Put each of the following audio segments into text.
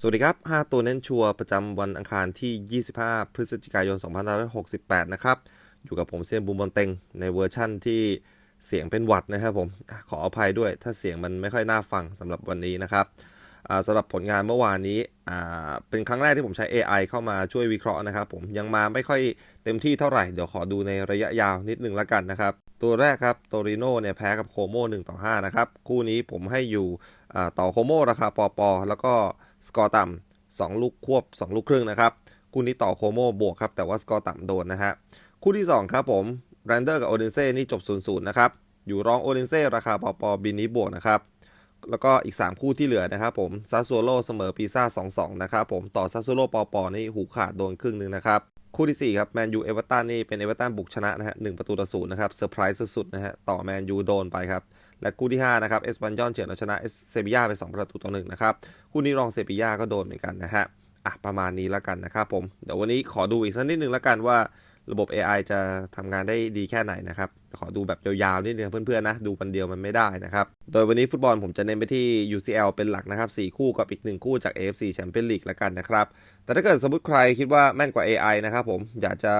สวัสดีครับ 5 ตัวเน้นชัวร์ประจำวันอังคารที่ 25 พฤศจิกายน 2568 นะครับ อยู่กับผมเซียนบูมบอลเต็ง ในเวอร์ชั่นที่เสียงเป็นหวัดนะครับผม ขออภัยด้วยถ้าเสียงมันไม่ค่อยน่าฟังสำหรับวันนี้นะครับสำหรับผลงานเมื่อวานนี้เป็นครั้งแรกที่ผมใช้ AI เข้ามาช่วยวิเคราะห์นะครับผมยังมาไม่ค่อยเต็มที่เท่าไหร่ เดี๋ยวขอดูในระยะยาวนิดนึงล้วกันนะครับ ตัวแรกครับโตริโนเนี่ยแพ้กับโคโม1ต่อ5นะครับ คู่นี้ผมให้อยู่ต่อโคโมราคาปอปอแล้วก็ สกอร์ต่ำ2ลูกควบ 2 ลูกครึ่งนะครับ คู่นี้ต่อโคโมบวกครับ แต่ว่าสกอร์ต่ำโดนนะฮะ คู่ที่ 2 ครับผมแรนเดอร์กับโอเดนเซ่นี่จบ 0-0 นะครับ อยู่รองโอเดนเซ่ราคาปอปอบินนี้บวกนะครับ แล้วก็อีก 3 คู่ที่เหลือนะครับผมซาซัวโลเสมอปีซ่า2-2 นะครับผมต่อซาซัวโลปอปอนี่หูขาดโดนครึ่งหนึ่งนะครับคู่ที่ 4 ครับแมนยูเอเวอร์ตันนี่เป็นเอเวอร์ตันบุกชนะนะฮะหประตูต่อศูนย์นะครับเซอร์ไพรส์สุดๆนะฮะต่อแมนยูโดนไปครับ และคู่ที่5นะครับเอสปันยอนเฉือนเอาชนะเอสเซบียาไป 2 ประตูต่อหนึ่งนะครับคู่นี้รองเซบียาก็โดนเหมือนกันนะฮะอะประมาณนี้แล้วกันนะครับผมเดี๋ยววันนี้ขอดูอีกสักนิดนึงแล้วกันว่าระบบ AI จะทำงานได้ดีแค่ไหนนะครับ ขอดูแบบยาวๆนิดนึงเพื่อนๆนะ ดูวันเดียวมันไม่ได้นะครับ โดยวันนี้ฟุตบอลผมจะเน้นไปที่ UCL เป็นหลักนะครับ 4 คู่กับอีก 1 คู่จาก AFC Champions League แล้วกันนะครับ แต่ถ้าเกิดสมมติใครคิดว่าแม่นกว่า AI นะครับผมอยากจะ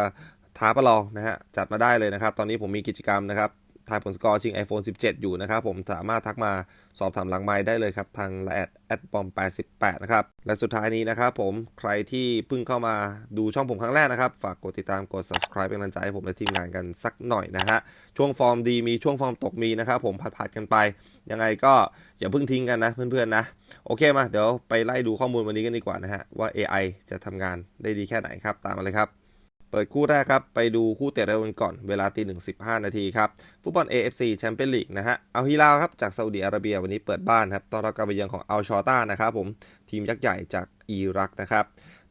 ท้าประลองนะฮะจัดมาได้เลยนะครับ ตอนนี้ผมมีกิจกรรมนะครับ ทายผลสกอร์ชิง iPhone 17 อยู่นะครับผมสามารถทักมาสอบถามหลังไม้ได้เลยครับ ทางแอดแอดบอม88 นะครับ และสุดท้ายนี้นะครับผมใครที่เพิ่งเข้ามาดูช่องผมครั้งแรกนะครับ ฝากกดติดตามกด subscribe เป็นกำลังใจให้ผมและทีมงานกันสักหน่อยนะฮะช่วงฟอร์มดีมีช่วงฟอร์มตกมีนะครับผมผัดๆกันไป ยังไงก็อย่าเพิ่งทิ้งกันนะเพื่อนๆนะ โอเคมาเดี๋ยวไปไล่ดูข้อมูลวันนี้กันดีกว่านะฮะว่า AI จะทำงานได้ดีแค่ไหนครับตามมาเลยครับ เปิดคู่แรกครับ ไปดูคู่เตะเร็วกันก่อนเวลาตีหนึ่งสิบห้านาทีครับ ฟุตบอล AFC แชมเปี้ยนลีกนะฮะเอาฮิลาลครับ จากซาอุดิอาระเบียวันนี้เปิดบ้านครับต้อนรับการไปเยือนของอัลชอต้านะครับผมทีมยักษ์ใหญ่จากอิรักนะครับ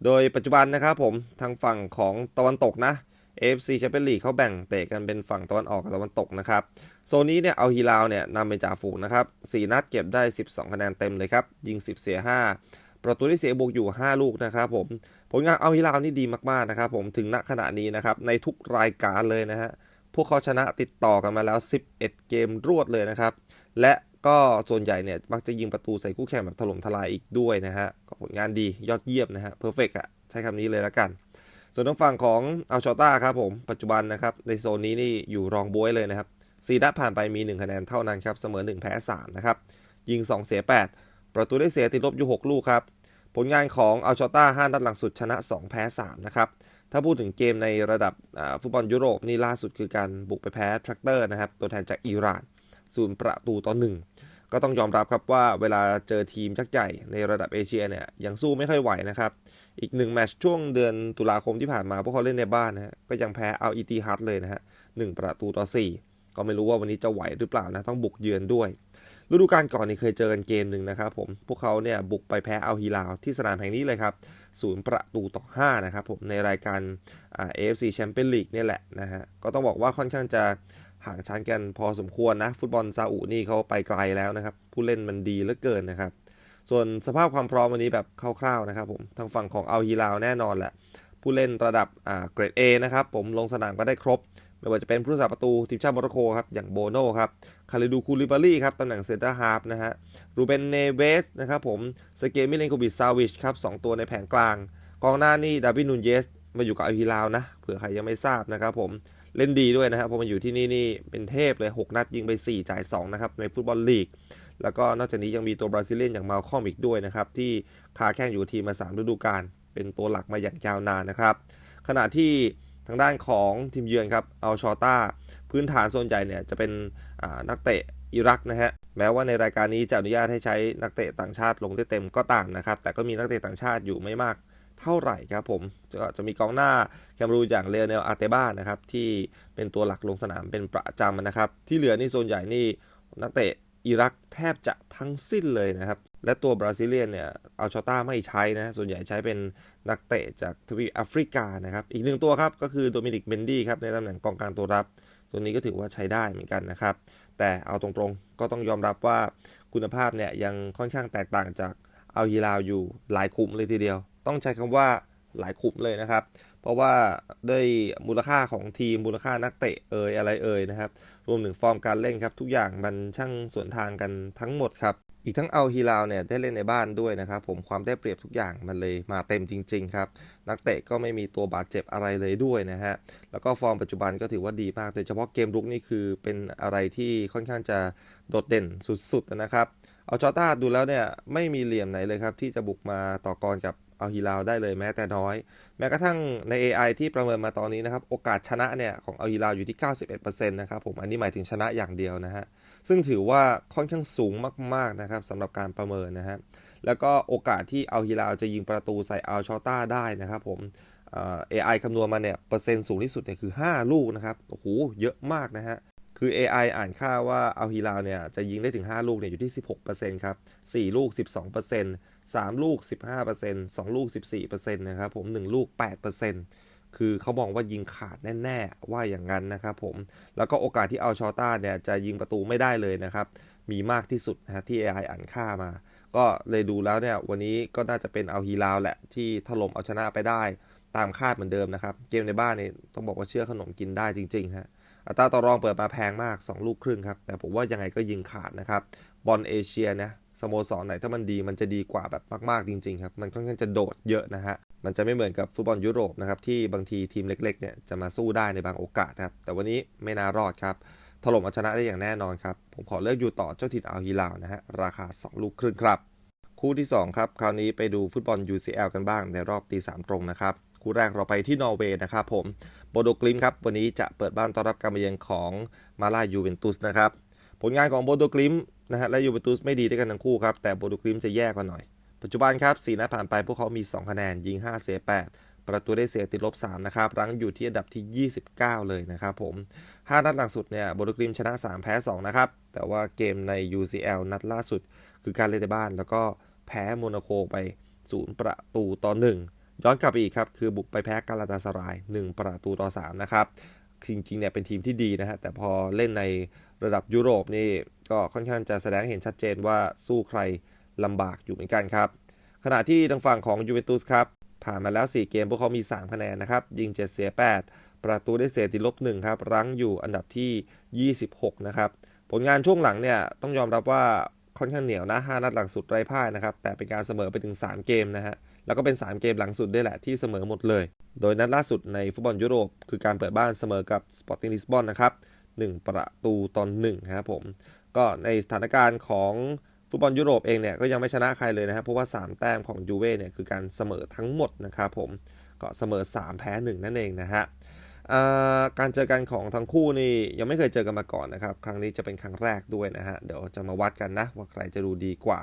โดยปัจจุบันนะครับผมทางฝั่งของตะวันตกนะ AFC แชมเปี้ยนลีกเขาแบ่งเตะกันเป็นฝั่งตะวันออกกับตะวันตกนะครับโซนนี้เนี่ยเอาฮิลาลเนี่ยนำเป็นจ่าฝูงนะครับ4นัดเก็บได้ 12 คะแนนเต็มเลยครับยิง 10 เสีย 5 ประตูที่เสียบวกอยู่ 5 ลูกนะครับผม ผลงานเอาฮิลาลนี่ดีมากๆนะครับผมถึงณขณะนี้นะครับในทุกรายการเลยนะฮะพวกเขาชนะติดต่อกันมาแล้ว 11 เกมรวดเลยนะครับ และก็ส่วนใหญ่เนี่ยมักจะยิงประตูใส่คู่แข่งแบบถล่มทลายอีกด้วยนะฮะก็ผลงานดียอดเยี่ยมนะฮะเพอร์เฟกอะใช้คำนี้เลยแล้วกัน ส่วนทางฝั่งของอัลชอต้าครับผมปัจจุบันนะครับในโซนนี้นี่อยู่รองบวยเลยนะครับซีดัตผ่านไปมี 1 คะแนนเท่านั้นครับ เสมอ 1 แพ้ 3 นะครับ ยิง 2 เสีย 8 ประตูได้เสียติดลบอยู่ 6 ลูกครับ ผลงานของอัลชอต้า5นัดหลังสุดชนะ 2 แพ้ 3 นะครับ ถ้าพูดถึงเกมในระดับฟุตบอลยุโรปนี่ล่าสุดคือการบุกไปแพ้ทรกเตอร์นะครับ ตัวแทนจากอิหร่านศูนย์ประตูต่อ1ก็ต้องยอมรับครับว่าเวลาเจอทีมยักษ์ใหญ่ในระดับเอเชียเนี่ยยังสู้ไม่ค่อยไหวนะครับ อีกหนึ่งแมตช์ช่วงเดือนตุลาคมที่ผ่านมาพวกเขาเล่นในบ้านนะฮะก็ยังแพ้เอาอีตีฮัตเลยนะฮะหนึ่งประตูต่อ 4 ก็ไม่รู้ว่าวันนี้จะไหวหรือเปล่านะต้องบุกเยือนด้วย ฤดูกาลก่อนนี่เคยเจอกันเกมหนึ่งนะครับผม พวกเขาเนี่ยบุกไปแพ้เอาฮิลาลที่สนามแห่งนี้เลยครับศูนย์ประตูต่อ 5 นะครับผม ในรายการเอ่า AFC Champions League เนี่ยแหละนะฮะ ก็ต้องบอกว่าค่อนข้างจะห่างชั้นกันพอสมควรนะ ฟุตบอลซาอุนี่เขาไปไกลแล้วนะครับ ผู้เล่นมันดีเหลือเกินนะครับ ส่วนสภาพความพร้อมวันนี้แบบคร่าวๆนะครับผม ทางฝั่งของอัลฮิลาลแน่นอนแหละ ผู้เล่นระดับเกรด A นะครับผมลงสนามก็ได้ครบ ไม่ว่าจะเป็นผู้รักษาประตูทีมชาติโมร็อกโกครับอย่างโบโน่ครับคาริดูคูลิบารีครับตำแหน่งเซนเตอร์ฮาร์ฟนะฮะรูเบนเนเวสนะครับผมสเกมิเลนโคบิซาวิชครับสองตัวในแผงกลาง กองหน้านี่ดาวินูนเยสมาอยู่กับอัลฮิลาลนะเผื่อใครยังไม่ทราบนะครับผมเล่นดีด้วยนะครับพอมาอยู่ที่นี่นี่เป็นเทพเลย 6 นัดยิงไป 4 จ่าย 2 นะครับ ในฟุตบอลลีก แล้วก็นอกจากนี้ยังมีตัวบราซิเลียนอย่างมาลคอมอีกด้วยนะครับ ที่คาแข่งอยู่ทีมมา 3 ฤดูกาลเป็นตัวหลักมาอย่างยาวนานนะครับ ขณะที่ ทางด้านของทีมเยือนครับอัลชอต้าพื้นฐานส่วนใหญ่เนี่ยจะเป็นนักเตะอิรักนะฮะแม้ว่าในรายการนี้จะอนุญาตให้ใช้นักเตะต่างชาติลงได้เต็มก็ตามนะครับแต่ก็มีนักเตะต่างชาติอยู่ไม่มากเท่าไหร่ครับผมจะจะมีกองหน้าแคมรูอย่างเลเนลอาเตบ้านะครับที่เป็นตัวหลักลงสนามเป็นประจำนะครับ ที่เหลือนี่ส่วนใหญ่นี่นักเตะ อิรักแทบจะทั้งสิ้นเลยนะครับ และตัวบราซิเลียนเนี่ยอัลชอต้าไม่ใช้นะ ส่วนใหญ่ใช้เป็นนักเตะจากทวีปแอฟริกานะครับ อีกหนึ่งตัวครับ ก็คือโดมินิกเบนดี้ครับ ในตำแหน่งกองกลางตัวรับ ตัวนี้ก็ถือว่าใช้ได้เหมือนกันนะครับ แต่เอาตรงๆก็ต้องยอมรับว่าคุณภาพเนี่ยยังค่อนข้างแตกต่างจากอัลฮิลาลอยู่หลายขุมเลยทีเดียว ต้องใช้คำว่าหลายขุมเลยนะครับ เพราะว่าด้วยมูลค่าของทีมมูลค่านักเตะเอ่ยอะไรเอ่ยนะครับ รวมถึงฟอร์มการเล่นครับ ทุกอย่างมันช่างสวนทางกันทั้งหมดครับ อีกทั้งเอาฮิลาลเนี่ยได้เล่นในบ้านด้วยนะครับ ผมความได้เปรียบทุกอย่างมันเลยมาเต็มจริง ๆ ครับ นักเตะก็ไม่มีตัวบาดเจ็บอะไรเลยด้วยนะฮะ แล้วก็ฟอร์มปัจจุบันก็ถือว่าดีมากโดยเฉพาะเกมรุกนี่คือเป็นอะไรที่ค่อนข้างจะโดดเด่นสุดๆนะครับ เอาจอต้าดูแล้วเนี่ยไม่มีเหลี่ยมไหนเลยครับที่จะบุกมาต่อกรกับ เอาฮิลาลได้เลยแม้แต่น้อย แม้กระทั่งใน AI ที่ประเมินมาตอนนี้นะครับ โอกาสชนะเนี่ยของเอาฮิลาลอยู่ที่ 91%นะครับผมอันนี้หมายถึงชนะอย่างเดียวนะฮะซึ่งถือว่าค่อนข้างสูงมากๆนะครับสำหรับการประเมินนะฮะแล้วก็โอกาสที่เอาฮิลาลจะยิงประตูใส่อัลชอต้าได้นะครับผมเอ่อคำนวณมาเนี่ยเปอร์เซ็นต์สูงที่สุดเนี่ยคือ 5 ลูกนะครับโอ้โหเยอะมากนะฮะคือ AI อ่านค่าว่าเอาฮิลาลเนี่ยจะยิงได้ถึง 5 ลูกเนี่ยอยู่ที่ 16%ครับ 4 ลูก 12% 3 ลูก 15% 2 ลูก 14%นะครับผม 1 ลูก 8%คือเขามองว่ายิงขาดแน่ๆ ว่าอย่างนั้นนะครับผม แล้วก็โอกาสที่เอาชอต้าเนี่ยจะยิงประตูไม่ได้เลยนะครับ มีมากที่สุดนะที่ AI อ่านค่ามา ก็เลยดูแล้วเนี่ยวันนี้ก็น่าจะเป็นเอาฮิลาลแหละที่ถล่มเอาชนะไปได้ตามคาดเหมือนเดิมนะครับ เกมในบ้านนี่ต้องบอกว่าเชื่อขนมกินได้จริงๆฮะอัตราต่อรองเปิดมาแพงมาก 2 ลูกครึ่งครับ แต่ผมว่ายังไงก็ยิงขาดนะครับ บอลเอเชียนะ สโมสรไหนถ้ามันดีมันจะดีกว่าแบบมาก ๆ จริง ๆ ครับ มันค่อนข้างจะโดดเยอะนะฮะ มันจะไม่เหมือนกับฟุตบอลยุโรปนะครับ ที่บางทีทีมเล็ก ๆ เนี่ยจะมาสู้ได้ในบางโอกาสครับ แต่วันนี้ไม่น่ารอดครับ ถล่มเอาชนะได้อย่างแน่นอนครับ ผมขอเลือกอยู่ต่อเจ้าถิ่นอัลฮิลาลนะฮะ ราคา 2 ลูกครึ่งครับ คู่ที่ 2 ครับ คราวนี้ไปดูฟุตบอล UCL กันบ้างในรอบตีสามตรงนะครับ คู่แรกเราไปที่นอร์เวย์นะครับผม โบโดกลิมครับ วันนี้จะเปิดบ้านต้อนรับการมาเยือนของมาลายูเวนตุสนะครับ ผลงานของโบโดกลิม นะฮะและยูเวนตุสไม่ดีด้วยกันทั้งคู่ครับ แต่โบโดกลิมจะแย่กว่าหน่อย ปัจจุบันครับ4นัดผ่านไปพวกเขามี 2 คะแนน ยิง 5 เสีย 8 ประตูได้เสียติดลบ 3 นะครับรั้งอยู่ที่อันดับที่ 29 เลยนะครับผม 5 นัดหลังสุดเนี่ยโบโดกลิมชนะ 3 แพ้ 2 นะครับ แต่ว่าเกมใน UCL นัดล่าสุด คือการเล่นในบ้าน แล้วก็แพ้โมนาโกไป 0 ประตูต่อ 1 ย้อนกลับไปอีกครับคือบุกไปแพ้กาลาตาสราย 1 ประตูต่อ 3 นะครับจริงๆเนี่ยเป็นทีมที่ดีนะฮะแต่พอเล่นใน ระดับยุโรปนี่ก็ค่อนข้างจะแสดงเห็นชัดเจนว่าสู้ใครลำบากอยู่เหมือนกันครับ ขณะที่ทางฝั่งของยูเวนตุสครับ ผ่านมาแล้ว 4 เกมพวกเขามี 3 คะแนนนะครับ ยิง 7 เสีย 8 ประตูได้เสียติดลบ1ครับ รั้งอยู่อันดับที่ 26 นะครับ ผลงานช่วงหลังเนี่ยต้องยอมรับว่าค่อนข้างเหนียวนะ 5 นัดหลังสุดไร้พ่ายนะครับ แต่เป็นการเสมอไปถึง 3 เกมนะฮะ แล้วก็เป็น 3 เกมหลังสุดด้วยแหละที่เสมอหมดเลย โดยนัดล่าสุดในฟุตบอลยุโรป คือการเปิดบ้านเสมอกับสปอร์ติ้งลิสบอนนะครับ 1 ประตูตอน1ครับผม ก็ในสถานการณ์ของฟุตบอลยุโรปเองเนี่ยก็ยังไม่ชนะใครเลยนะครับเพราะว่า 3 แต้มของยูเว่เนี่ยคือการเสมอทั้งหมดนะครับผมก็เสมอ 3 แพ้ 1 นั่นเองนะฮะการเจอกันของทั้งคู่นี่ยังไม่เคยเจอกันมาก่อนนะครับ ครั้งนี้จะเป็นครั้งแรกด้วยนะฮะ เดี๋ยวจะมาวัดกันนะ ว่าใครจะดูดีกว่า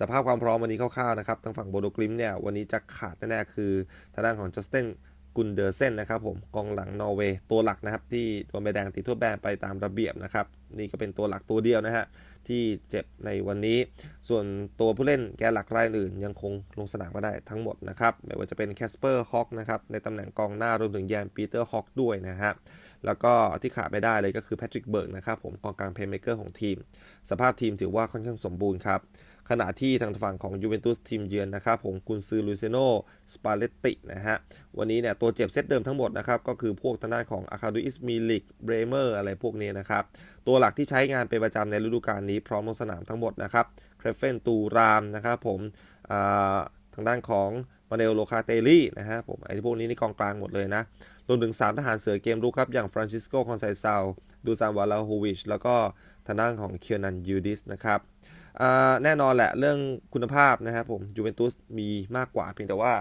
สภาพความพร้อมวันนี้คร่าวๆนะครับทางฝั่งโบโดกลิมเนี่ยวันนี้จะขาดแน่ๆคือทางด้านของจัสติน กุนเดอร์เซนนะครับผมกองหลังนอร์เวย์ตัวหลักนะครับ ที่โดนใบแดงติดทั่วแบนไปตามระเบียบนะครับ นี่ก็เป็นตัวหลักตัวเดียวนะฮะที่เจ็บในวันนี้ ส่วนตัวผู้เล่นแกนหลักรายอื่น ยังคงลงสนามมาได้ทั้งหมดนะครับ ไม่ว่าจะเป็นแคสเปอร์ฮอกนะครับในตำแหน่งกองหน้ารวมถึงแยนปีเตอร์ฮอกด้วยนะฮะแล้วก็ที่ขาดไม่ได้เลยก็คือแพทริกเบิร์กนะครับผมกองกลางเพลย์เมเกอร์ของทีม สภาพทีมถือว่าค่อนข้างสมบูรณ์ครับ ขณะที่ทางฝั่งของยูเวนตุสทีมเยือนนะครับผมกุนซือลูเซโนสปาเลตตินะฮะวันนี้เนี่ยตัวเจ็บเซตเดิมทั้งหมดนะครับก็คือพวกทางด้านของอาคาดูอิสมิลิกเบรเมอร์อะไรพวกนี้นะครับตัวหลักที่ใช้งานเป็นประจำในฤดูกาลนี้พร้อมลงสนามทั้งหมดนะครับเครเฟนตูรามนะครับผมอ่าทางด้านของมาเนลโลคาเตลี่นะฮะผมไอ้พวกนี้นี่กองกลางหมดเลยนะรวมถึง 3 ทหารเสือเกมรุกครับ อย่างฟรานซิสโกคอนไซซาวดูซานวาลาโฮวิชแล้วก็ทางด้านของเคียนันยูดิสนะครับ แน่นอนแหละเรื่องคุณภาพนะครับผมยูเวนตุสมีมากกว่าเพียงแต่ว่า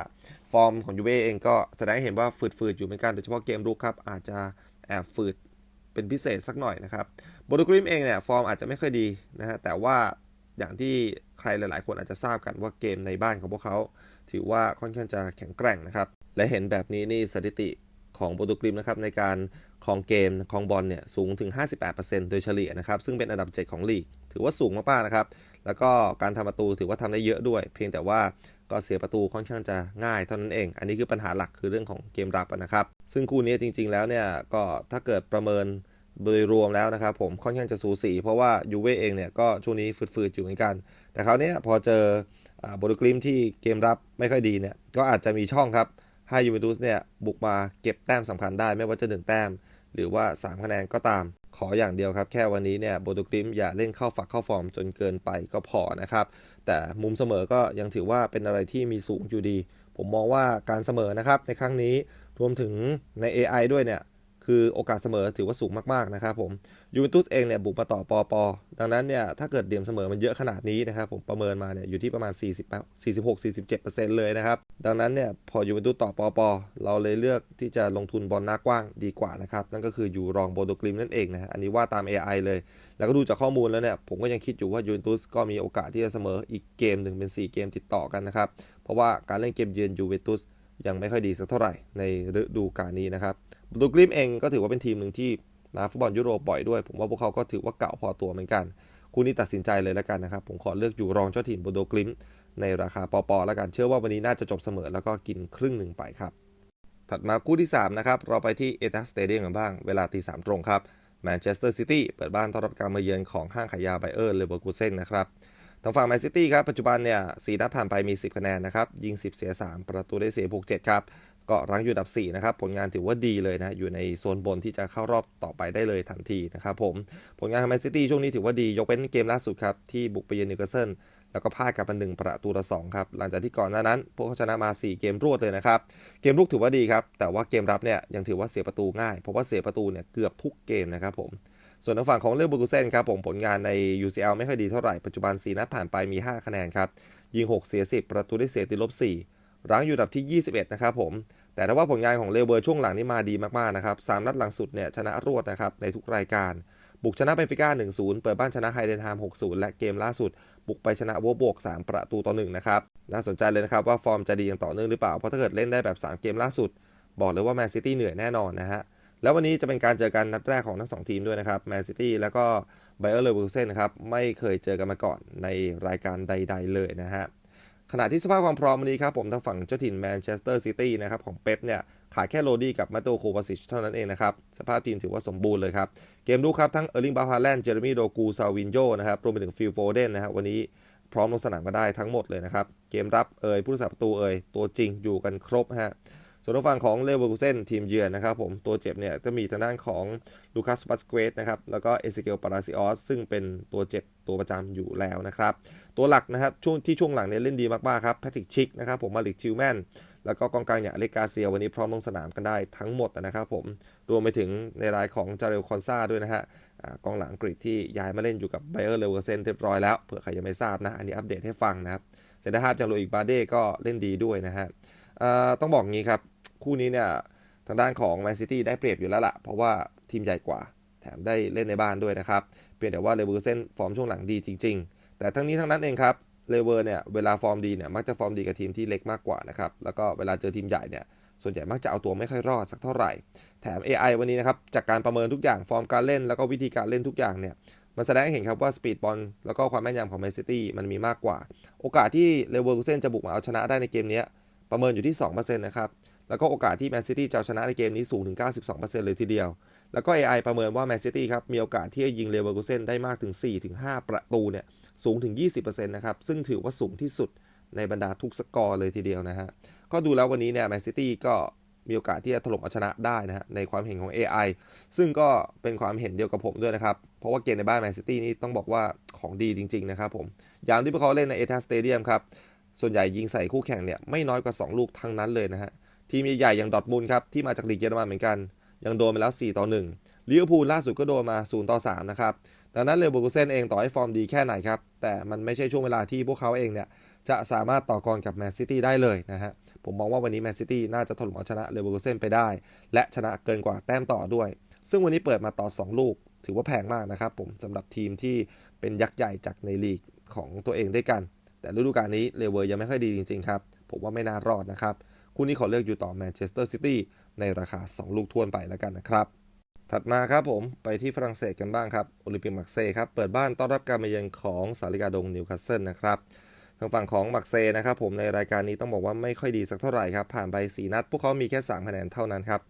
ฟอร์มของยูเว่เองก็แสดงให้เห็นว่าฝืดๆอยู่เหมือนกันโดยเฉพาะเกมรุกครับอาจจะแอบฝืดเป็นพิเศษสักหน่อยนะครับโบโดกริมเองเนี่ยฟอร์มอาจจะไม่ค่อยดีนะฮะแต่ว่าอย่างที่ใครหลายๆ คนอาจจะทราบกันว่าเกมในบ้านของพวกเขา ถือว่าค่อนข้างจะแข็งแกร่งนะครับ และเห็นแบบนี้นี่สถิติของโปรตุกริมนะครับในการครองเกมครองบอลเนี่ยสูงถึง 58%โดยเฉลี่ยนะครับซึ่งเป็นอันดับ 7 ของลีก ถือว่าสูงมากๆนะครับ แล้วก็การทำประตูถือว่าทำได้เยอะด้วย เพียงแต่ว่าก็เสียประตูค่อนข้างจะง่ายเท่านั้นเอง อันนี้คือปัญหาหลักคือเรื่องของเกมรับนะครับ ซึ่งคู่นี้จริง ๆ แล้วเนี่ยก็ถ้าเกิดประเมินโดยรวมแล้วนะครับผมค่อนข้างจะสูสี เพราะว่ายูเว่เองเนี่ยก็ช่วงนี้ฝืดๆอยู่เหมือนกัน แต่คราวนี้พอเจอโบโดกริมที่เกมรับไม่ค่อยดีเนี่ยก็อาจจะมีช่องครับให้ยูเวนตุสเนี่ยบุกมาเก็บแต้มสำคัญได้ไม่ว่าจะ1แต้ม หรือว่า 3 คะแนนก็ตาม ขออย่างเดียวครับ แค่วันนี้เนี่ยโบโดกริมอย่าเล่นเข้าฝักเข้าฟอร์มจนเกินไปก็พอนะครับ แต่มุมเสมอก็ยังถือว่าเป็นอะไรที่มีสูงอยู่ดี ผมมองว่าการเสมอนะครับในครั้งนี้รวมถึงใน AI ด้วยเนี่ยคือโอกาสเสมอถือว่าสูงมากๆนะครับผม ยูเวนตุสเองเนี่ยบุกมาต่อปอปอดังนั้นเนี่ยถ้าเกิดเดียมเสมอมันเยอะขนาดนี้นะครับผมประเมินมาเนี่ยอยู่ที่ประมาณ 40 46-47%เลยนะครับ ดังนั้นเนี่ยพอยูเวนตุสต่อปอปอเราเลยเลือกที่จะลงทุนบอลหน้ากว้างดีกว่านะครับ นั่นก็คืออยู่รองโบโดกริมนั่นเองนะอันนี้ว่าตาม AI เลย แล้วก็ดูจากข้อมูลแล้วเนี่ยผมก็ยังคิดอยู่ว่ายูเวนตุสก็มีโอกาสที่จะเสมออีกเกมหนึ่งเป็น 4 เกมติดต่อกันนะครับเพราะว่าการเล่นเกมเยือนยูเวนตุสยังไม่ค่อยดีสักเท่าไหร่ในฤดูกาลนี้นะครับบลูกริมเองก็ถือว่าเป็นทีมหนึ่งที่ มาฟุตบอลยุโรปบ่อยด้วย ผมว่าพวกเขาก็ถือว่าเก่าพอตัวเหมือนกัน คู่นี้ตัดสินใจเลยแล้วกันนะครับ ผมขอเลือกอยู่รองเจ้าถิ่นโบโดกริมในราคาปอปอแล้วกันเชื่อว่าวันนี้น่าจะจบเสมอแล้วก็กินครึ่งหนึ่งไปครับ ถัดมาคู่ที่ 3 นะครับ เราไปที่เอตัสสเตเดียมกันบ้าง เวลาตีสามตรงครับแมนเชสเตอร์ซิตี้เปิดบ้านต้อนรับการมาเยือนของห้างขายยาไบเออร์เลเวอร์คูเซนนะครับทางฝั่งแมนซิตี้ครับ ปัจจุบันเนี่ยสี่นัดผ่านไปมี 10 คะแนนนะครับ ยิง 10 เสีย 3 ประตูได้เสียบวก7ครับ ก็รั้งอยู่อันดับ4นะครับผลงานถือว่าดีเลยนะอยู่ในโซนบนที่จะเข้ารอบต่อไปได้เลยทันทีนะครับผมผลงานของแมนซิตี้ช่วงนี้ถือว่าดียกเว้นเกมล่าสุดครับที่บุกไปเยือนนิวคาสเซิลแล้วก็พ่ายกลับมาหนึ่งประตูต่อสองครับหลังจากที่ก่อนหน้านั้น พวกเขาชนะมา 4 เกมรวดเลยนะครับ เกมรุกถือว่าดีครับ แต่ว่าเกมรับเนี่ยยังถือว่าเสียประตูง่าย เพราะว่าเสียประตูเนี่ยเกือบทุกเกมนะครับผมส่วนทางฝั่งของเลเวอร์คูเซนครับผมผลงานใน UCL ไม่ค่อยดีเท่าไหร่ ปัจจุบัน4นัดผ่านไปมี 5 คะแนนครับยิง 6 เสีย 10 ประตูได้เสียติดลบ4 รั้งอยู่อันดับที่ 21 นะครับผม แต่ถ้าว่าผลงานของเลเวอร์ช่วงหลังนี่มาดีมากๆนะครับ3นัดหลังสุดเนี่ยชนะรวดนะครับในทุกรายการ บุกชนะเบนฟิก้า 1-0 เปิดบ้านชนะไฮเดนฮาม 6-0 และเกมล่าสุด บุกไปชนะวอร์บวก 3 ประตูต่อ1นะครับ น่าสนใจเลยนะครับว่าฟอร์มจะดีอย่างต่อเนื่องหรือเปล่า เพราะถ้าเกิดเล่นได้แบบ 3 เกมล่าสุด บอกเลยว่าแมนซิตี้เหนื่อยแน่นอนนะฮะ แล้ววันนี้จะเป็นการเจอกันนัดแรกของทั้ง2ทีมด้วยนะครับ แมนซิตี้แล้วก็ไบเออร์เลเวอร์คูเซนนะครับ ไม่เคยเจอกันมาก่อนในรายการใด ๆ เลยนะฮะ ขณะที่สภาพความพร้อมวันนี้ครับผมทางฝั่งเจ้าถิ่นแมนเชสเตอร์ซิตี้นะครับของเป๊ปเนี่ยขาดแค่โรดี้กับมาโตโควาซิชเท่านั้นเองนะครับ สภาพทีมถือว่าสมบูรณ์เลยครับ เกมรุกครับทั้งเออร์ลิงบาฮาแลนด์เจอร์มีโดกูซาวินโยนะครับรวมไปถึงฟิลโฟเดนนะครับวันนี้พร้อมลงสนามมาได้ทั้งหมดเลยนะครับ เกมรับเอ่ยผู้รักษาประตูเอ่ยตัวจริงอยู่กันครบฮะ ส่วนทางฝั่งของเลเวอร์คูเซนทีมเยือนนะครับผมตัวเจ็บเนี่ยก็มีทางด้านของลูคัสบัสเกตนะครับแล้วก็เอซิเกลปาราซิออสซึ่งเป็นตัวเจ็บตัวประจำอยู่แล้วนะครับ ตัวหลักนะครับช่วงที่ช่วงหลังเนี่ยเล่นดีมากๆครับแพทริกชิกนะครับผมมาลิกทิวแมนแล้วก็กองกลางอย่างอเล็กกาเซียวันนี้พร้อมลงสนามกันได้ทั้งหมดนะครับผมรวมไปถึงในรายของจาเรลคอนซาด้วยนะฮะกองหลังอังกฤษที่ย้ายมาเล่นอยู่กับไบเออร์เลเวอร์เซนเรียบร้อยแล้วเผื่อใครยังไม่ทราบนะ อันนี้อัปเดตให้ฟังนะครับเซนเตอร์ฮาร์ฟอย่างโรอิกบาเด้ก็เล่นดีด้วยนะฮะต้องบอกงี้ครับ คู่นี้เนี่ยทางด้านของแมนซิตี้ได้เปรียบอยู่แล้วละเพราะว่าทีมใหญ่กว่า แถมได้เล่นในบ้านด้วยนะครับ เพียงแต่ว่าเลเวอร์เซนฟอร์มช่วงหลังดีจริง ๆ แต่ทั้งนี้ทั้งนั้นเองครับเลเวอร์เนี่ยเวลาฟอร์มดีเนี่ยมักจะฟอร์มดีกับทีมที่เล็กมากกว่านะครับแล้วก็เวลาเจอทีมใหญ่เนี่ยส่วนใหญ่มักจะเอาตัวไม่ค่อยรอดสักเท่าไหร่ แถม AI วันนี้นะครับจากการประเมินทุกอย่างฟอร์มการเล่น แล้วก็วิธีการเล่นทุกอย่างเนี่ยมันแสดงให้เห็นครับว่าสปีดบอลแล้วก็ความแม่นยำของแมนซิตี้มันมีมากกว่า โอกาสที่เลเวอร์เซนจะบุกมาเอาชนะได้ในเกมนี้ประเมินอยู่ที่2%นะครับ แล้วก็โอกาสที่แมนซิตี้จะชนะในเกมนี้สูงถึง 92%เลยทีเดียว แล้วก็ AI ประเมินว่าแมนซิตี้ครับมีโอกาสที่จะยิงเลเวอร์คูเซนได้มากถึง 4-5 ประตูเนี่ยสูงถึง 20%นะครับซึ่งถือว่าสูงที่สุดในบรรดาทุกสกอร์เลยทีเดียวนะฮะก็ดูแล้ววันนี้เนี่ยแมนซิตี้ก็มีโอกาสที่จะถล่มเอาชนะได้นะฮะในความเห็นของ AI ซึ่งก็เป็นความเห็นเดียวกับผมด้วยนะครับ เพราะว่าเกมในบ้านแมนซิตี้นี่ต้องบอกว่าของดีจริง ๆ นะครับผมอย่างที่พวกเขาเล่นในเอทัสสเตเดียมครับ ส่วนใหญ่ยิงใส่คู่แข่งเนี่ยไม่น้อยกว่า 2 ลูกทั้งนั้นเลยนะฮะ ทีมใหญ่ๆอย่างดอทมุนด์ครับที่มาจากลีกเยอรมันเหมือนกัน ยังโดนไปแล้ว 4 ต่อ1ลิเวอร์พูลล่าสุดก็โดนมา 0 ต่อ 3 นะครับ ดังนั้นเลเวอร์คูเซนเองต่อให้ฟอร์มดีแค่ไหนครับ แต่มันไม่ใช่ช่วงเวลาที่พวกเขาเองเนี่ยจะสามารถต่อกรกับแมนซิตี้ได้เลยนะฮะ ผมมองว่าวันนี้แมนซิตี้น่าจะถล่มเอาชนะเลเวอร์คูเซนไปได้ และชนะเกินกว่าแต้มต่อด้วย ซึ่งวันนี้เปิดมาต่อ 2 ลูก ถือว่าแพงมากนะครับผมสำหรับทีมที่เป็นยักษ์ใหญ่จากในลีกของตัวเองด้วยกัน แต่ฤดูกาลนี้เลเวอร์ยังไม่ค่อยดีจริงๆครับผมว่าไม่น่ารอดนะครับ คู่นี้ขอเลือกอยู่ต่อแมนเชสเตอร์ซิตี้ในราคา 2 ลูกทวนไปแล้วกันนะครับ ถัดมาครับผมไปที่ฝรั่งเศสกันบ้างครับโอลิมปิกมักเซ่ครับเปิดบ้านต้อนรับการมาเยือนของสาริกาดงนิวคาสเซิลนะครับทางฝั่งของมักเซนะครับผมในรายการนี้ต้องบอกว่าไม่ค่อยดีสักเท่าไหร่ครับผ่านไป 4 นัด พวกเขามีแค่3คะแนนเท่านั้นครับ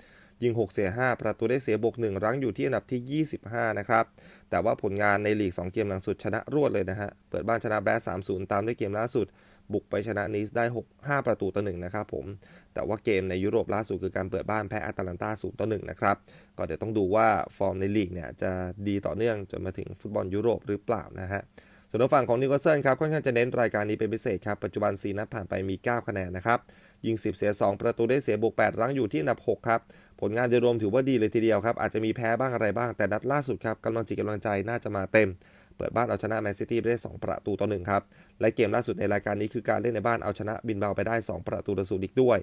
ยิง 6 เสีย 5 ประตูได้เสียบวก1รั้งอยู่ที่อันดับที่ 25 นะครับ แต่ว่าผลงานในลีก 2 เกมหลังสุดชนะรวดเลยนะฮะ เปิดบ้านชนะแบส3-0ตามด้วยเกมล่าสุด บุกไปชนะนีสได้6 5 ประตูต่อหนึ่งนะครับผม แต่ว่าเกมในยุโรปล่าสุดคือการเปิดบ้านแพ้อาตาลันตา0ต่อ1นะครับ ก็เดี๋ยวต้องดูว่าฟอร์มในลีกเนี่ยจะดีต่อเนื่องจนมาถึงฟุตบอลยุโรปหรือเปล่านะฮะส่วนทางฝั่งของนิวคาสเซิลครับค่อนข้างจะเน้นรายการนี้เป็นพิเศษครับ ปัจจุบัน4นัดผ่านไปมี 9 คะแนนนะครับ ยิง 10 เสีย 2 ประตูได้เสียบวก 8 รั้งอยู่ที่อันดับ 6 ครับ ผลงานโดยรวมถือว่าดีเลยทีเดียวครับ อาจจะมีแพ้บ้างอะไรบ้างแต่นัดล่าสุดครับกำลังจิตกำลังใจน่าจะมาเต็ม เปิดบ้านเอาชนะแมนซิตี้ไปได้ 2 ประตูต่อ1ครับ และเกมล่าสุดในรายการนี้คือการเล่นในบ้านเอาชนะบินเบาไปได้ 2 ประตูต่อศูนย์อีกด้วย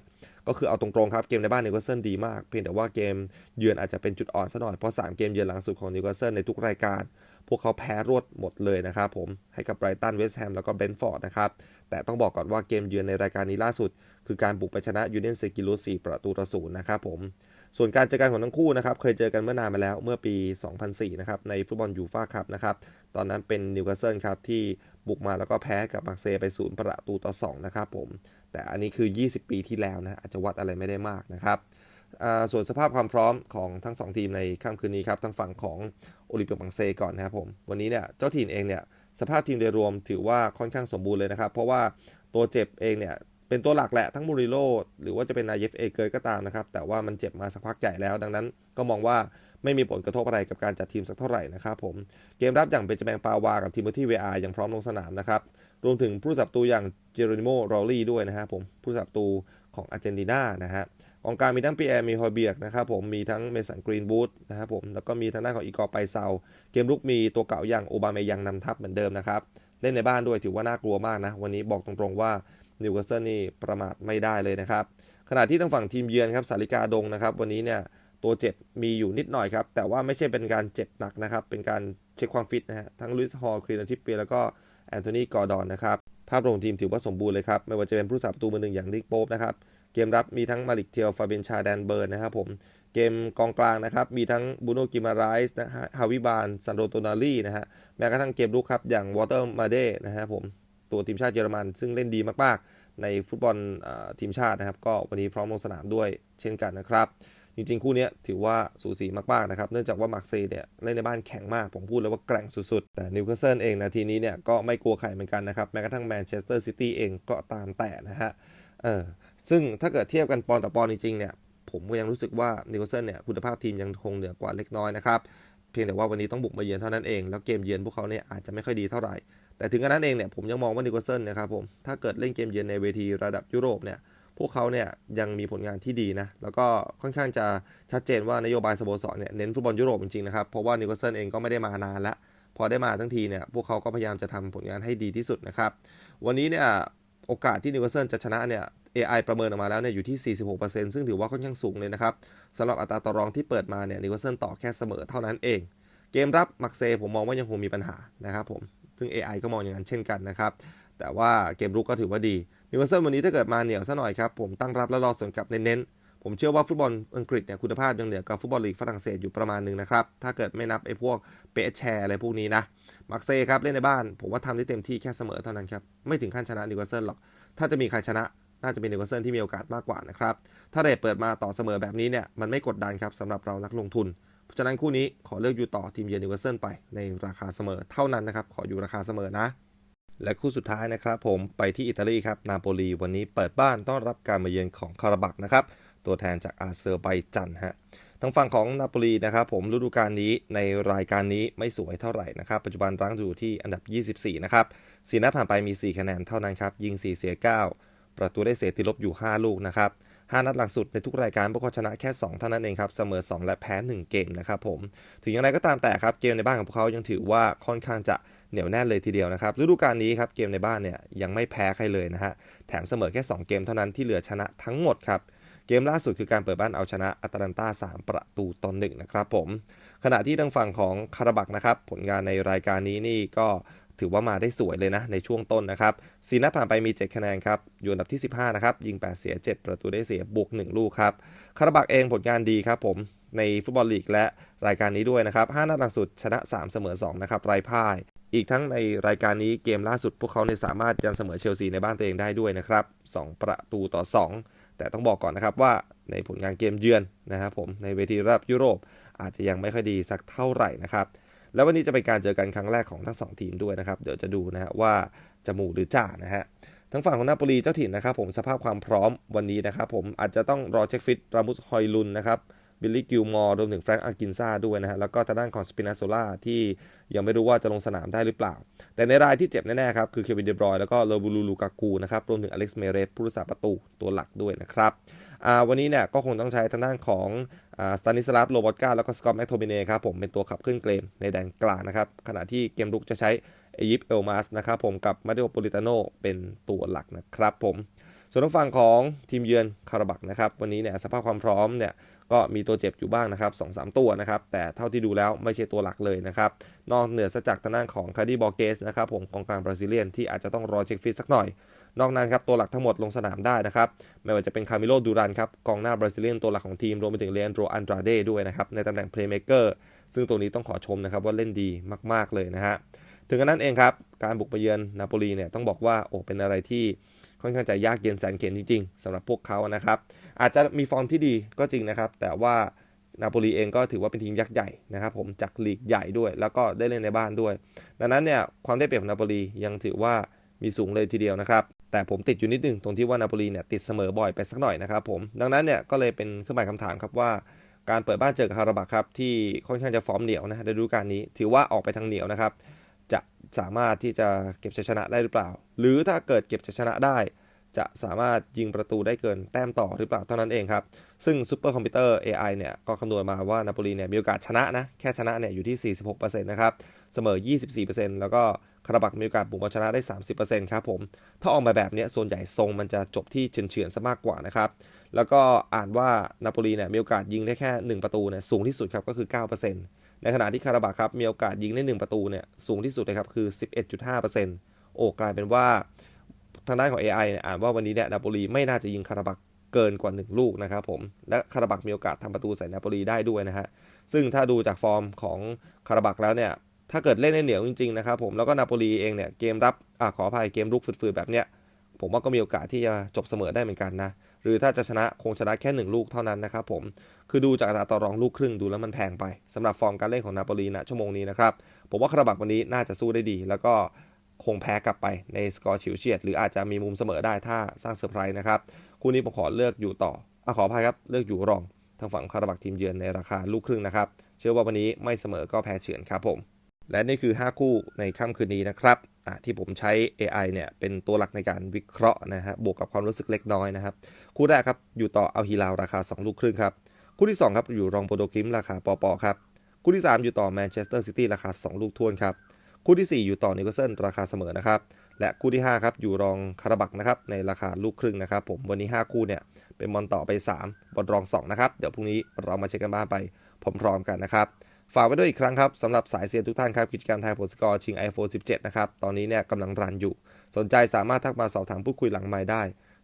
ก็คือเอาตรงๆครับเกมในบ้านนิวคาสเซิลดีมาก เพียงแต่ว่าเกมเยือนอาจจะเป็นจุดอ่อนซะหน่อยเพราะ 3 เกมเยือนหลังสุดของนิวคาสเซิลในทุกรายการ พวกเขาแพ้รวดหมดเลยนะครับผมให้กับไบรตันเวสต์แฮมแล้วก็เบรนฟอร์ดนะครับแต่ต้องบอกก่อนว่าเกมเยือนในรายการนี้ล่าสุด คือการบุกไปชนะยูเนียนเซกิโล4ประตูต่อศูนย์นะครับผม ส่วนการเจอกันของทั้งคู่นะครับเคยเจอกันเมื่อนานมาแล้วเมื่อปี 2004 นะครับในฟุตบอลยูฟ่าคัพนะครับตอนนั้นเป็นนิวคาสเซิลครับที่บุกมาแล้วก็แพ้กับมาร์เซย์ไปศูนย์ประตูต่อ 2 นะครับผม แต่อันนี้คือ 20 ปีที่แล้วนะอาจจะวัดอะไรไม่ได้มากนะครับส่วนสภาพความพร้อมของทั้ง 2 ทีมในค่ำคืนนี้ครับทางฝั่งของโอลิมปิกบังเซก่อนนะครับผม วันนี้เนี่ยเจ้าถิ่นเองเนี่ยสภาพทีมโดยรวมถือว่าค่อนข้างสมบูรณ์เลยนะครับ เพราะว่าตัวเจ็บเองเนี่ย เป็นตัวหลักแหละทั้งมูริโลหรือว่าจะเป็นนายเฟเอเกยก็ตามนะครับ แต่ว่ามันเจ็บมาสักพักใหญ่แล้ว ดังนั้นก็มองว่าไม่มีผลกระทบอะไรกับการจัดทีมสักเท่าไหร่นะครับผม เกมรับอย่างเบนจามินปาวา กับทีมที่เวอายังพร้อมลงสนามนะครับ รวมถึงผู้สับตูอย่างเจโรนิโมโรลลี่ด้วยนะครับผมผู้สับตูของอาร์เจนตินานะฮะกองกลางมีทั้งปีแอร์มีฮอยเบียกนะครับผมมีทั้งเมสันกรีนบูธนะครับผมแล้วก็มีทางด้านของอีกอร์ไปเซาเกมลุกมีตัวเก่าอย่างโอบาเมยังนำทัพเหมือนเดิมนะครับเล่นในบ้านด้วยถือว่าน่ากลัวมากนะวันนี้บอกตรงๆว่า นิวคาสเซิลนี่ประมาทไม่ได้เลยนะครับ ขณะที่ทางฝั่งทีมเยือนครับสาริกาดงนะครับ วันนี้เนี่ยตัวเจ็บมีอยู่นิดหน่อยครับ แต่ว่าไม่ใช่เป็นการเจ็บหนักนะครับ เป็นการเช็คความฟิตนะฮะทั้งลุยส์ฮอลครีนทิปเปียแล้วก็แอนโทนีกอร์ดอนนะครับ ภาพรวมทีมถือว่าสมบูรณ์เลยครับ ไม่ว่าจะเป็นผู้สาประตูมือหนึ่งอย่างนิกโป๊ปนะครับ เกมรับมีทั้งมาลิกเทียวฟาเบนชาแดนเบิร์นนะครับผมเกมกองกลางนะครับ มีทั้งบูโนกิมาไรส์นะฮะฮาวิบานซันโดโตนาลีนะฮะแม้กระทั่งเกมลุกครับอย่างวอเตอร์มาเดนะฮะผม ตัวทีมชาติเยอรมัน ซึ่งเล่นดีมากๆ ในฟุตบอลทีมชาตินะครับ ก็วันนี้พร้อมลงสนามด้วยเช่นกันนะครับ จริงๆ คู่นี้ถือว่าสูสีมากๆนะครับ เนื่องจากว่ามาร์เซย์เนี่ยเล่นในบ้านแข็งมาก ผมพูดเลยว่าแกร่งสุดๆ แต่นิวคาสเซิลเองนาทีนี้เนี่ยก็ไม่กลัวใครเหมือนกันนะครับ แม้กระทั่งแมนเชสเตอร์ซิตี้เองก็ตามแต่นะฮะ เออ ซึ่งถ้าเกิดเทียบกันปอนต่อปอนจริงๆ เนี่ย ผมก็ยังรู้สึกว่านิวคาสเซิลเนี่ยคุณภาพทีมยังคงเหนือกว่าเล็กน้อยนะครับเพียงแต่ว่าวันนี้ต้องบุกมาเยือนเท่านั้นเอง แล้วเกมเยือนพวกเขาเนี่ยอาจจะไม่ค่อยดีเท่าไหร่ แต่ถึงกระนั้นเองเนี่ยผมยังมองว่านิวคาสเซิลนะครับผมถ้าเกิดเล่นเกมเยือนในเวทีระดับยุโรปเนี่ยพวกเขาเนี่ยยังมีผลงานที่ดีนะแล้วก็ค่อนข้างจะชัดเจนว่านโยบายสโมสรเนี่ยเน้นฟุตบอลยุโรปจริงๆนะครับเพราะว่านิวคาสเซิลเองก็ไม่ได้มานานล้วพอได้มาทั้งทีเนี่ยพวกเขาก็พยายามจะทำผลงานให้ดีที่สุดนะครับวันนี้เนี่ยโอกาสที่นิวคาสเซิลจะชนะเนี่ย AI ประเมินออกมาแล้วเนี่ยอยู่ที่ 46%ซึ่งถือว่าค่อนข้างสูงเลยนะครับสำหรับอัตราต่อรองที่เปิดมาเนี่ยนิวคาสเซิลต่อแค่เสมอเท่านั้นเอง เกมรับมักเซผมมองว่ายังคงมีปัญหานะครับผม ซึ่ง AI ก็มองอย่างนั้นเช่นกันนะครับ แต่ว่าเกมรุกก็ถือว่าดีนิวคาสเซิลวันนี้ถ้าเกิดมาเหนียวซะหน่อยครับ ผมตั้งรับแล้วรอสวนกลับเน้นๆ ผมเชื่อว่าฟุตบอลอังกฤษเนี่ยคุณภาพยังเหนือกับฟุตบอลลีกฝรั่งเศสอยู่ประมาณหนึ่งนะครับ ถ้าเกิดไม่นับไอ้พวกเปแชร์อะไรพวกนี้นะมักเซครับเล่นในบ้าน ผมว่าทำได้เต็มที่แค่เสมอเท่านั้นครับไม่ถึงขั้นชนะนิวคาสเซิลหรอกถ้าจะมีใครชนะน่าจะเป็นนิวคาสเซิลที่มีโอกาสมากกว่านะครับถ้าเรทเปิดมาต่อเสมอแบบนี้เนี่ยมันไม่กดดันครับสำหรับเรานักลงทุนเฉะนั้นคู่นี้ขอเลือกอยู่ต่อทีมเยือนนิวคาสเซิลไปในราคาเสมอเท่านั้นนะครับ ขออยู่ราคาเสมอนะ และคู่สุดท้ายนะครับผมไปที่อิตาลีครับนาโปลีวันนี้เปิดบ้านต้อนรับการมาเยือนของคาราบักนะครับตัวแทนจากอาเซอร์ไบจันฮะทางฝั่งของนาโปลีนะครับผมฤดูกาลนี้ในรายการนี้ไม่สวยเท่าไหร่นะครับ ปัจจุบันรั้งอยู่ที่อันดับ 24 นะครับสีนัดผ่านไปมี 4 คะแนนเท่านั้นครับยิง 4 เสีย 9 ประตูได้เสียติลบอยู่ 5 ลูกนะครับ 5 นัดหลังสุดในทุกรายการพวกเขาชนะแค่ 2 เท่านั้นเองครับ เสมอ 2 และแพ้ 1 เกมนะครับผม ถึงอย่างไรก็ตามแต่ครับเกมในบ้านของพวกเขายังถือว่าค่อนข้างจะเหนียวแน่นเลยทีเดียวนะครับฤดูกาลนี้ครับเกมในบ้านเนี่ยยังไม่แพ้ใครเลยนะฮะแถมเสมอแค่ 2 เกมเท่านั้นที่เหลือชนะทั้งหมดครับเกมล่าสุดคือการเปิดบ้านเอาชนะอัตแลนตา3 ประตูต่อหนึ่งนะครับผมขณะที่ทางฝั่งของคาราบักนะครับผลงานในรายการนี้นี่ก็ ถือว่ามาได้สวยเลยนะในช่วงต้นนะครับซีนัดผ่านไปมี 7 คะแนนครับ อยู่อันดับที่ 15 นะครับ ยิง 8 เสีย 7 ประตูได้เสียบวก 1 ลูกครับ คาราบักเองผลงานดีครับผมในฟุตบอลลีกและรายการนี้ด้วยนะครับ 5 นัดหลังสุดชนะ 3 เสมอ 2 นะครับไร้พ่าย อีกทั้งในรายการนี้เกมล่าสุดพวกเขาเนี่ยสามารถยันเสมอเชลซีในบ้านตัวเองได้ด้วยนะครับ 2 ประตูต่อ 2 แต่ต้องบอกก่อนนะครับว่าในผลงานเกมเยือนนะครับผมในเวทีระดับยุโรป อาจจะยังไม่ค่อยดีสักเท่าไหร่นะครับ แล้ววันนี้จะเป็นการเจอกันครั้งแรกของทั้ง 2 ทีมด้วยนะครับ เดี๋ยวจะดูนะฮะว่าจะหมู่หรือจ่านะฮะทั้งฝั่งของนาโปลีเจ้าถิ่นนะครับผมสภาพความพร้อมวันนี้นะครับผมอาจจะต้องรอเช็คฟิตรามุสฮอยลุนนะครับบิลลี่กิลมอร์รวมถึงแฟรงค์อากินซาด้วยนะฮะ แล้วก็ทางด้านของสปินาโซล่าที่ยังไม่รู้ว่าจะลงสนามได้หรือเปล่า แต่ในรายที่เจ็บแน่ ๆ ครับ คือเควินเดบรอยแล้วก็โรบูลูลูกากูนะครับ รวมถึงอเล็กซ์เมเรสผู้รักษาประตูตัวหลักด้วยนะครับ วันนี้เนี่ยก็คงต้องใช้ทางด้านของสตานิสลาฟโรบอตกาแล้วก็สกอตแมคโทมิเน่ครับผมเป็นตัวขับเคลื่อนเกมในแดนกลางนะครับ ขณะที่เกมรุกจะใช้เอยิปเอลมาสนะครับผมกับมาเดโอโปลิตาโนเป็นตัวหลักนะครับผมส่วนทางฝั่งของทีมเยือนคาราบักนะครับวันนี้เนี่ยสภาพความพร้อมเนี่ยก็มีตัวเจ็บอยู่บ้างนะครับสองสามตัวนะครับ แต่เท่าที่ดูแล้วไม่ใช่ตัวหลักเลยนะครับ นอกเหนือจากทางด้านของคาร์ดิบอเกสนะครับผมกองกลางบราซิเลียนที่อาจจะต้องรอเช็คฟิตสักหน่อย นอกนั้นครับตัวหลักทั้งหมดลงสนามได้นะครับ ไม่ว่าจะเป็นคามิโลดูรันครับกองหน้าบราซิเลียนตัวหลักของทีมรวมไปถึงเลอันโดรอันดราเดด้วยนะครับในตำแหน่งเพลย์เม k เกอร์ซึ่งตัวนี้ต้องขอชมนะครับว่าเล่นดีมาก ๆเลยนะฮะถึงกระนั้นเองครับการบุกไปเยือนนาโปลีเนี่ยต้องบอกว่าโอ้เป็นอะไรที่ค่อนข้างจะยากเย็นแสนเข็ญจริงๆสำหรับพวกเขานะครับ อาจจะมีฟอร์มที่ดีก็จริงนะครับ แต่ว่านาโปลีเองก็ถือว่าเป็นทีมยักษ์ใหญ่นะครับผมจากลีกใหญ่ด้วย แล้วก็ได้เล่นในบ้านด้วย ดังนั้นเนี่ยความได้เปรียบของนาโปลียังถือว่ามีสูงเลยทีเดียวนะครับ แต่ผมติดอยู่นิดนึงตรงที่ว่านาโปลีเนี่ยติดเสมอบ่อยไปสักหน่อยนะครับผม ดังนั้นเนี่ยก็เลยเป็นเครื่องหมายคำถามครับว่าการเปิดบ้านเจอกับคาราบักครับที่ค่อนข้างจะฟอร์มเหนียวนะในฤดูกาลนี้ ถือว่าออกไปทางเหนียวนะครับ จะสามารถที่จะเก็บชัยชนะได้หรือเปล่า หรือถ้าเกิดเก็บชัยชนะได้ จะสามารถยิงประตูได้เกินแต้มต่อหรือเปล่าเท่านั้นเองครับ ซึ่งซูเปอร์คอมพิวเตอร์ AI เนี่ยก็คำนวณมาว่านาโปลีเนี่ยมีโอกาสชนะนะ แค่ชนะเนี่ยอยู่ที่ 46%นะครับ เสมอ 24%แล้วก็ คาราบักมีโอกาสบุกมาชนะได้ 30%ครับผม ถ้าออกมาแบบนี้ส่วนใหญ่ทรงมันจะจบที่เฉือนๆซะมากกว่านะครับ แล้วก็อ่านว่านาโปลีเนี่ยมีโอกาสยิงได้แค่ 1 ประตูเนี่ยสูงที่สุดครับก็คือ 9%ในขณะที่คาราบักครับมีโอกาสยิงได้ 1 ประตูเนี่ยสูงที่สุดเลยครับคือ 11.5%โอ้กลายเป็นว่าทางด้านของ AI เนี่ยอ่านว่าวันนี้เนี่ยนาโปลีไม่น่าจะยิงคาราบักเกินกว่า 1 ลูกนะครับผม และคาราบักมีโอกาสทำประตูใส่นาโปลีได้ด้วยนะฮะ ซึ่งถ้าดูจากฟอร์มของคาราบักแล้วเนี่ย ถ้าเกิดเล่นได้เหนียวจริงๆนะครับผมแล้วก็นาโปลีเองเนี่ยเกมรับอ่าขออภัยเกมรุกฝืดๆแบบเนี้ยผมว่าก็มีโอกาสที่จะจบเสมอได้เหมือนกันนะ หรือถ้าจะชนะคงชนะแค่ 1 ลูกเท่านั้นนะครับผม คือดูจากอัตราต่อรองลูกครึ่งดูแล้วมันแพงไปสำหรับฟอร์มการเล่นของนาโปลีนะชั่วโมงนี้นะครับ ผมว่าคาราบักวันนี้น่าจะสู้ได้ดี แล้วก็คงแพ้กลับไปในสกอร์ฉิวเฉียด หรืออาจจะมีมุมเสมอได้ถ้าสร้างเซอร์ไพรส์นะครับคู่นี้ผมขอเลือกอยู่ต่ออขออภัยครับเลือกอยู่รองทางฝั่งคาราบักทีมเยือนในราคาลูกครึ่งนะครับเชื่อว่าวันนี้ไม่เสมอก็แพ้เฉือนครับผม และนี่คือ 5 คู่ในค่ำคืนนี้นะครับที่ผมใช้ AI เนี่ยเป็นตัวหลักในการวิเคราะห์นะฮะบวกกับความรู้สึกเล็กน้อยนะครับ คู่แรกครับอยู่ต่อเอาฮิลาวราคา 2 ลูกครึ่งครับ คู่ที่ 2 ครับอยู่รองโปโดกิมราคาปอปอครับ คู่ที่ 3 อยู่ต่อแมนเชสเตอร์ซิตี้ราคา 2 ลูกทวนครับ คู่ที่ 4 อยู่ต่อนิวคาสเซิลราคาเสมอนะครับและคู่ที่ 5 ครับ อยู่รองคาราบักนะครับ ในราคาลูกครึ่งนะครับผมวันนี้ 5 คู่เนี่ย เป็นบอลต่อไป 3 บอลรอง 2 นะครับ เดี๋ยวพรุ่งนี้เรามาเช็คกันบ้านไปพร้อมๆกันนะครับ ฝากไว้ด้วยอีกครั้งครับสำหรับสายเซียนทุกท่านครับ กิจกรรมไทยผลสกอร์ชิง iPhone 17 นะครับ ตอนนี้เนี่ยกำลังรันอยู่ สนใจสามารถทักมาสอบถามพูดคุยหลังไมค์ได้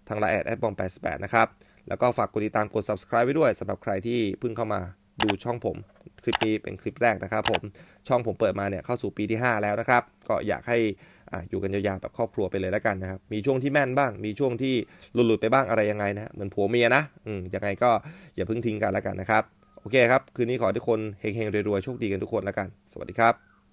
ทางไลน์แอดแอดบอม88นะครับ แล้วก็ฝากกดติดตามกด subscribe ไว้ด้วยสำหรับใครที่เพิ่งเข้ามาดูช่องผม คลิปนี้เป็นคลิปแรกนะครับผมช่องผมเปิดมาเนี่ยเข้าสู่ปีที่ 5 แล้วนะครับ ก็อยากให้ออยู่กันยาวๆแบบครอบครัวไปเลยแล้วกันนะครับ มีช่วงที่แม่นบ้าง มีช่วงที่หลุดๆไปบ้างอะไรยังไงนะเหมือนผัวเมียนะอืมยังไงก็อย่าเพิ่งทิ้งกันแล้วกันนะครับ โอเคครับ คืนนี้ขอทุกคนเฮงๆรวยๆโชคดีกันทุกคนแล้วกัน สวัสดีครับ